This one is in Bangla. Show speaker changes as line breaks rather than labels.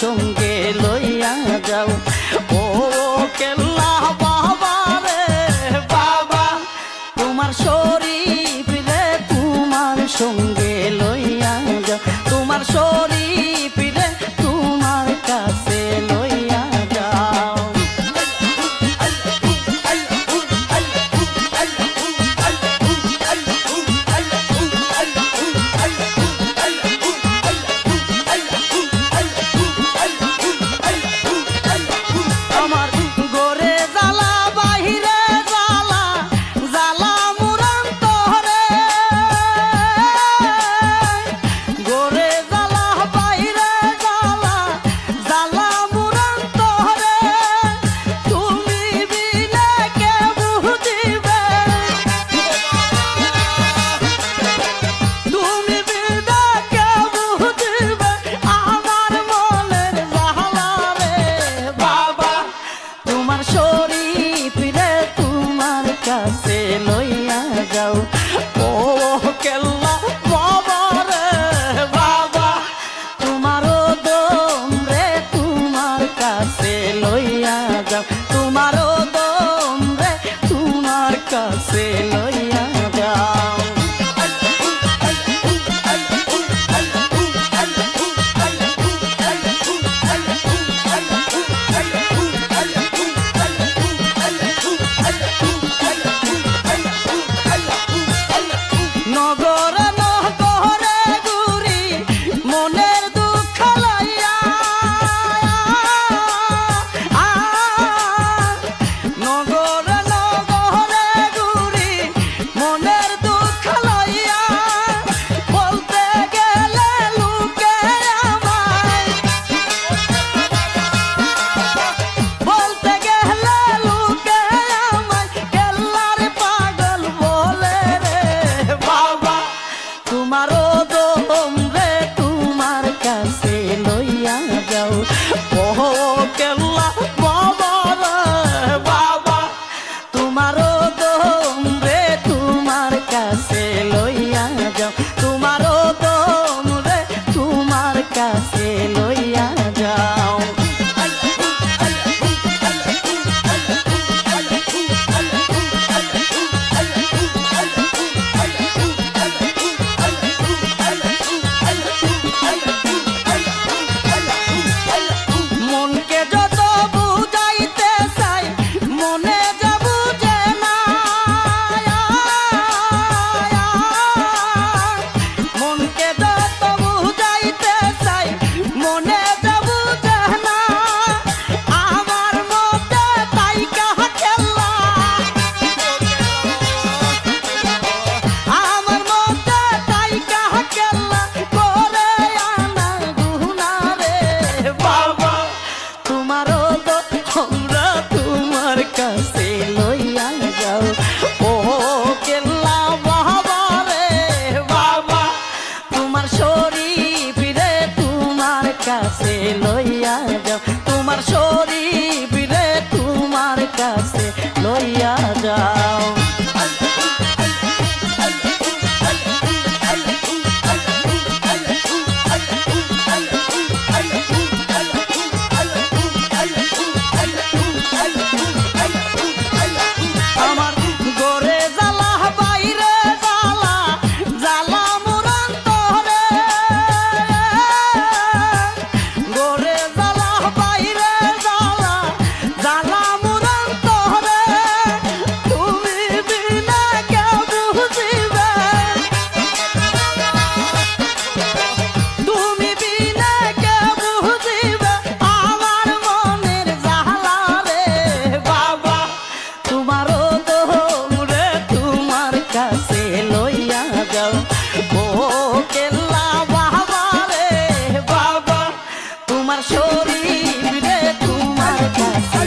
সঙ্গে লইয়া যাও। ও কেল্লা বাবা রে, বাবা, তোমার শরীর রে, তোমার সঙ্গে লইয়া যাও। তোমার শরীর Oh. আমার শরীর তোমার কাছে।